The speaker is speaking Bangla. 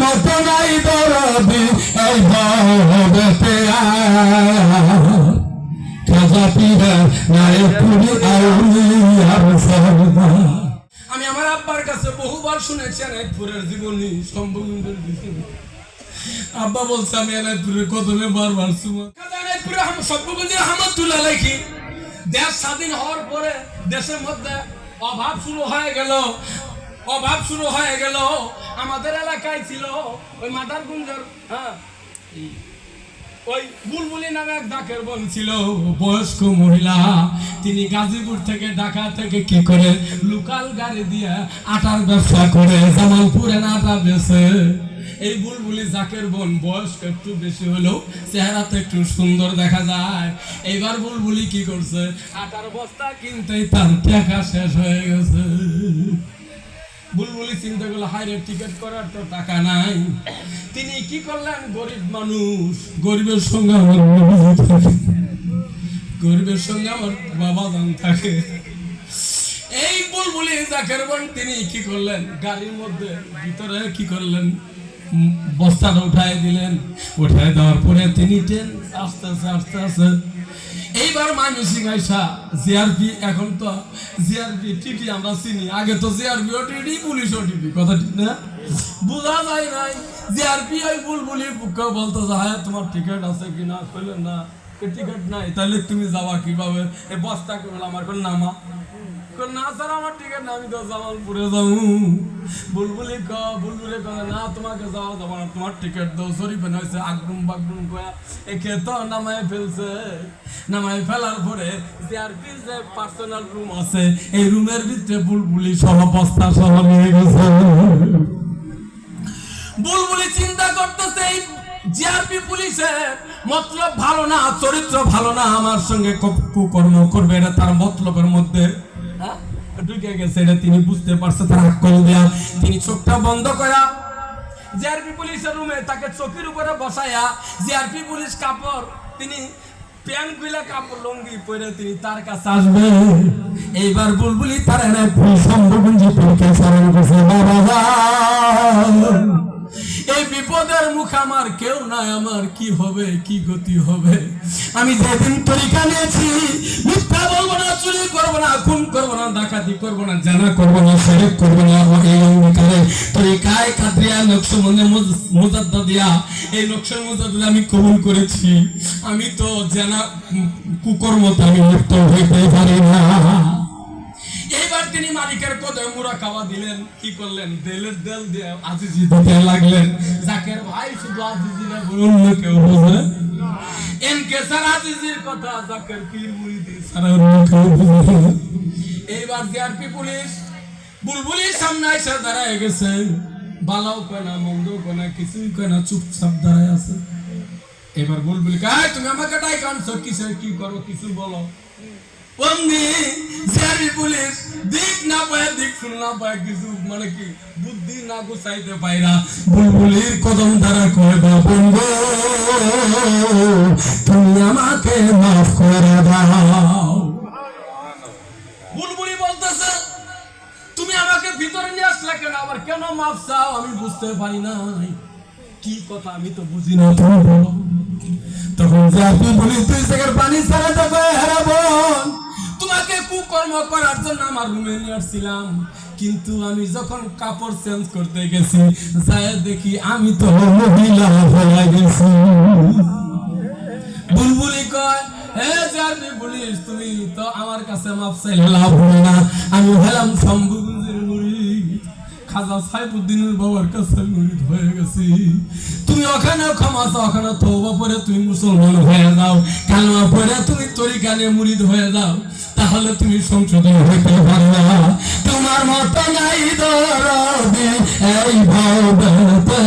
মতো নাই এই ভবেতে খাজা পীরা নায়কপুরি আউলিয়ার সরদার আমি আমার আব্বার কাছে বহুবার শুনেছি এনায়তপুরের জীবনী জীবনী আব্বা বলছে, আমি এনায়তপুরের কদমে বারবার শুনো এনায়তপুরে সব্যবন্দি আহমদুল্লাহ লেখি দেশ স্বাধীন হওয়ার পরে দেশের মধ্যে অভাব শুরু হয়ে গেল, অভাব শুরু হয়ে গেল। আমাদের এলাকায় ছিল ওই মাদারগুঞ্জের হ্যাঁ ওই বুলবুলি নামে এক ডাকের বোন ছিল, বয়স্ক মহিলা। তিনি গাজীপুর থেকে ঢাকা থেকে কি করে লোকাল গাড়ি দিয়ে আটার ব্যবসা করে জামালপুরে আটা বেছে এই বুলবুলি জাকের বোন বয়স্ক একটু বেশি হলেও চেহারাতে একটু সুন্দর দেখা যায়। এইবার বুলবুলি কি করছে? আটার বস্তা কিনতেই তার টাকা শেষ হয়ে গেছে। বুলবুলি চিন্তা করল হাইরে টিকিট করার তো টাকা নাই। তিনি কি করলেন? গরিব মানুষ। গরিবের সঙ্গে আমার থাকে। গরিবের সঙ্গে আমার বাবা দান থাকে। এই বুলবুলি জাকের তিনি কি করলেন? গাড়ির মধ্যে ভিতরে কি করলেন? বস্তাটা উঠায় দিলেন। উঠায় দেওয়ার পরে তিনি ট্রেন আস্তে আস্তে আস্তে আস্তে। এইবার মানুষ সিং আইসা জিআরপি এখন তো, জিআরপি, টিটি আমরা চিনি। আগে তো জিআরপি ও টিটি পুলিশ ও টিটি কথা ঠিক না? বোঝা যায় নাই। জিআরপি ওই বুলবুলি বলতো হ্যাঁ তোমার টিকিট আছে কিনা? না। টিকিট নাই তাহলে তুমি যাওয়া কীভাবে এই বস্তা কি বলে আমার কোন নামা না স্যার আমার টিকিট না আমি তো জামালপুরে যাব বুলবুলি ক বুলবুলি ক না তোমাকে যাওয়া যাব না তোমার টিকিট দাও শরীফে নয়ছে আগরুম বাগরুম কয়া একে তো নামায় ফেলছে নামায় ফেলার পরে সিআরপি যে পার্সোনাল রুম আছে এই রুমের ভিতরে বুলবুলি সহ বস্তা সহ নিয়ে গেছে বুলবুলি চিন্তা করতেছে এই পুলিশের মতলব ভালো না, চরিত্র ভালো না, আমার সঙ্গে কুকর্ম করবে, এটা তার মতলবের মধ্যে। হ্যাঁ? ঢুকে গেছে, এটা তিনি বুঝতে পারছে, তার আক্কল দেয়া। তিনি চোখটা বন্ধ করা। জিআরপি পুলিশের রুমে তাকে চোখের উপরে বসায়া জিআরপি পুলিশ কাপড়, তিনি প্যান্টগুলা কাপড় লঙ্গি পরে তিনি তার কাছে আসবে। এইবার বুলবুলি তার এনে সম্ভবঞ্জি স্মরণ করছে। বাবা কেউ আমার, কি হবে, কি গতি হবে? আমি যেদিন তরিকা নিয়েছি, মিথ্যা বলব না, চুরি করব না, খুন করব না, ডাকাতি করব না, জানা করব না শরীর করব না এই অঙ্গীকারে তরিকায় কাদরিয়া, নকশবন্দে মুজাদ্দা দিয়া এই নকশা আমি কবুল করেছি। আমি তো জানা কুকর্মতে আমি লিপ্ত হইতে পারি না। তিনি মালিকের কদে মুড়া খাওয়া দিলেন। কি করলেন? তেলের তেল দিয়ে আজিজি দিতে লাগলেন। জাকের ভাই শুধু আজিজি না অন্য কেউ বোঝে? এনকে স্যার আজিজির কথা জাকের পীর মুরিদি সারা অন্য কেউ বোঝে? এইবার জিআরপি পুলিশ বুলবুলির সামনে এসে দাঁড়ায় গেছে। বালাও কয় না মন্দ কয় না, কিছুই কয় না, চুপচাপ দাঁড়ায় আছে। এবার বুলবুলি কয় তুমি আমাকে ডাই কানছো কিসের কি করো, কিছু বলো? না না মানে না না। মাফ বুলবুলি বলতেছে, তুমি আমাকে ভিতরে নিয়ে আসলে কেন? আবার কেন মাপ চাও? আমি বুঝতে পারি নাই। কি কথা আমি তো বুঝি না, তুমি বলো। তখন তুই সেখানে পানি ছাড়া যাবে হেরা কুকর্ম করার জন্য আমার কিন্তু আমি যখন কাপড় চেঞ্জ করতে গেছি, যায় দেখি আমি তো মহিলা হয়ে গেছি। বুলবুলি কয় হে বলিস, তুমি তো আমার কাছে মাপ চাইলে লাভ না। আমি হলাম মুরিদ খাজা সাইফুদ্দিনের বাবার কাছে মুরিদ হয়ে গেছি। তুমি ওখানে ক্ষমা চাও, ওখানে তওবা পরে তুমি মুসলমান হয়ে যাও। কালমা পরে তুমি তরিকা নিয়ে মুরিদ হয়ে যাও, তাহলে তুমি সংশোধন হইতে পারো না। তোমার মতো নাই দরবে, এই ভবেতে